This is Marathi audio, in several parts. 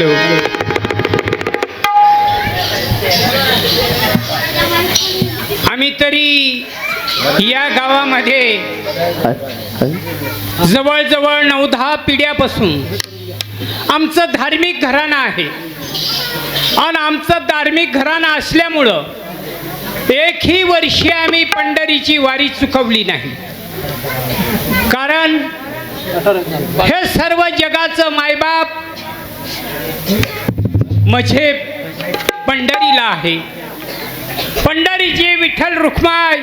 हॅलो आम्ही तरी या गावामध्ये जवळजवळ नऊ दहा पिढ्यापासून आमचं धार्मिक घराणं आहे. आणि आमचं धार्मिक घराणं असल्यामुळं एकही वर्षी आम्ही पंढरीची वारी चुकवली नाही. कारण हे सर्व जगाचं मायबाप म्हणजे पंढरीला आहे. पंढरीचे विठ्ठल रुक्माई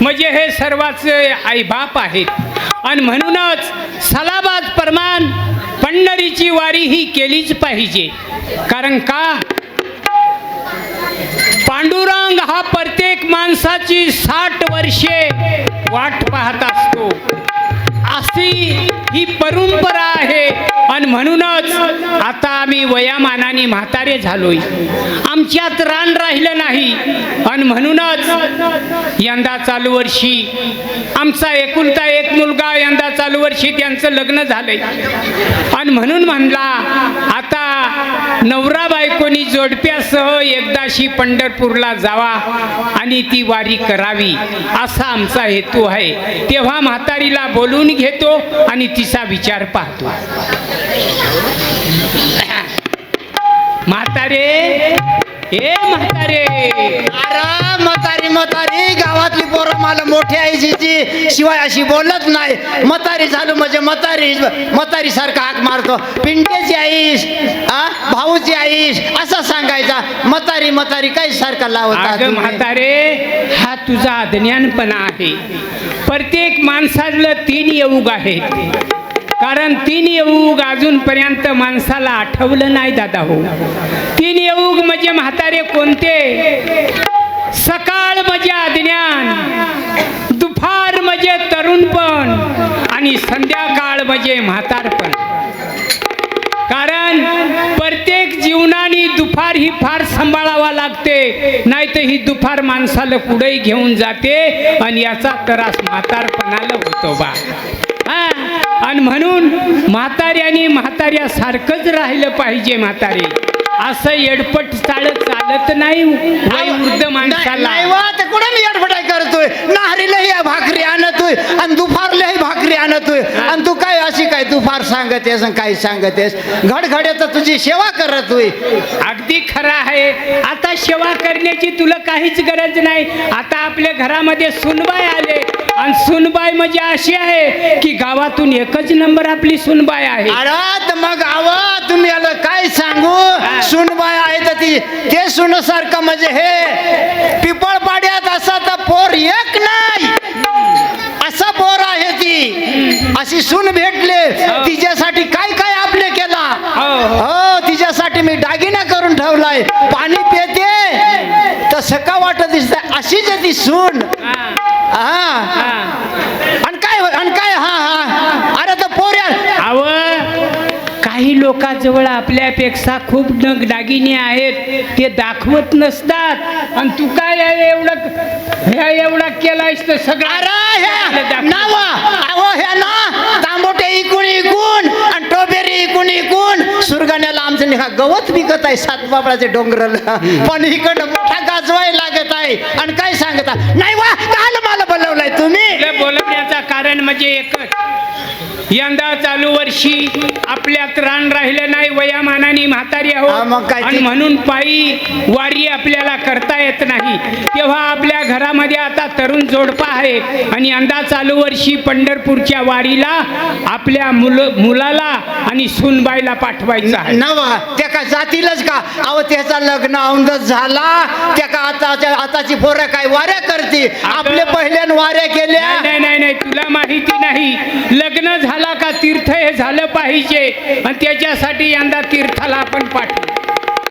म्हणजे हे सर्वाचे आईबाप आहेत. आणि म्हणूनच सलाबाद प्रमाण पंढरीची वारी ही केलीच पाहिजे. कारण का? पांडुरंग हा प्रत्येक माणसाची साठ वर्षे वाट पाहत असतो. अशी ही परंपरा आहे. आणि म्हणूनच आता आम्ही वयामानाने म्हातारे झालोय. आमच्यात रान राहिलं नाही. आणि म्हणूनच यंदा चालू वर्षी आमचा एकुलता एक मुलगा यंदा चालू वर्षी त्यांचं लग्न झालंय. आणि म्हणून म्हणला आता नवरा कोणी जोडप्यासह एकदाशी पंढरपूरला जावा आणि ती वारी करावी असा आमचा हेतू आहे. तेव्हा म्हातारीला बोलून घेतो आणि तिचा विचार पाहतो. म्हातारे ए म्हातारे! म्हातारी म्हातारी गावातली पोरं मला मोठी आईची शिवाय अशी बोलत नाही. म्हातारी झालो म्हणजे म्हातारी म्हातारी सारखा हाक मारतो. पिंट्याची आईस आ? भाऊची आईस असं सांगायचा. म्हातारी म्हातारी काही सारखा लावता अगं म्हातारे हा तुझा अज्ञानपणा आहे. प्रत्येक माणसाला तीन येऊग आहेत. कारण तीन येऊग अजूनपर्यंत माणसाला आठवलं नाही दादा हो. तीन येऊग म्हणजे म्हातारे कोणते? सकाळ म्हणजे अज्ञान दुपार म्हणजे तरुणपण आणि संध्याकाळ म्हणजे म्हातारपण कारण प्रत्येक जीवनाने दुपार ही फार सांभाळावा लागते नाही तर ही दुपार माणसाला पुढेही घेऊन जाते आणि याचा त्रास म्हातारपणाला होतो बा. हा? आणि म्हणून म्हाताऱ्याने म्हाताऱ्यासारखंच राहिलं पाहिजे म्हातारे. असं येडपट चालत चालत नाही. वयोवृद्ध माणसाला. नाही वा तर कुठे मी अडफटाय करतोय? नाहरीलाही भाकरी आणतोय आणि दुपारलाही भाकरी आणतोय. आणि तू काय अशी काय दुपार सांगतेस आणि काय सांगतेस? घडघड्यात तुझी सेवा करतोय अगदी खरं आहे. आता सेवा करण्याची तुला काहीच गरज नाही. आता आपल्या घरामध्ये सुनबाई आले. आणि सुनबाई म्हणजे अशी आहे की गावातून एकच नंबर आपली सुनबाई आहे. तर मग तर ती सुनसारखं म्हणजे हे पिपळ पाड्यात असा तर पोर एक नाही. असा पोर आहे ती. अशी सून भेटले तिच्यासाठी काय काय आपले केला? हो, हो. हो तिच्यासाठी मी दागिना करून ठेवलाय. पाणी पिते. तर सका वाटत दिसत अशीच ती सून. हा, हा हा. आणि काय आणि काय हा हा अरे तर पोऱ्या अव काही लोकांजवळ आपल्यापेक्षा खूप नग दागिने आहेत ते दाखवत नसतात. आणि तू काय एवढं ह्या एवढा केलायस तर सगळं ह्या नावा अहो ह्या ना तांबोटे इकून इकून आणि टोबेरी इकून इकून. सुरगाण्याला आमचं निघा गवत विकत आहे सात बाबळाचे डोंगराला पण इकडं मोठा गाजवाय लागत आहे. आणि काय सांगता? नाही वा काल मला बोलवलाय तुम्ही तुला बोलवण्याचं कारण म्हणजे एकच. यंदा चालू वर्षी आपल्यात रान राहिलं नाही वयामानाने म्हातारी हा, आहोत ते- आणि म्हणून पायी वारी आपल्याला करता येत नाही. तेव्हा आपल्या घरामध्ये आता तरुण जोडपा आहे. आणि यंदा चालू वर्षी पंढरपूरच्या वारीला आपल्या मुल मुलाला आणि सुनबाईला पाठवायचं आहे. नवा त्या का जातीलच का? अहो त्याचा लग्न औंदच झाला. त्या का आताच्या आताची पोरं काय वाऱ्या करते? आपले पहिल्यान वाऱ्या केल्या. नाही तुला माहिती नाही. लग्न झाला का तीर्थ हे झालं पाहिजे. आणि त्याच्यासाठी यंदा तीर्थाला आपण पाठवू.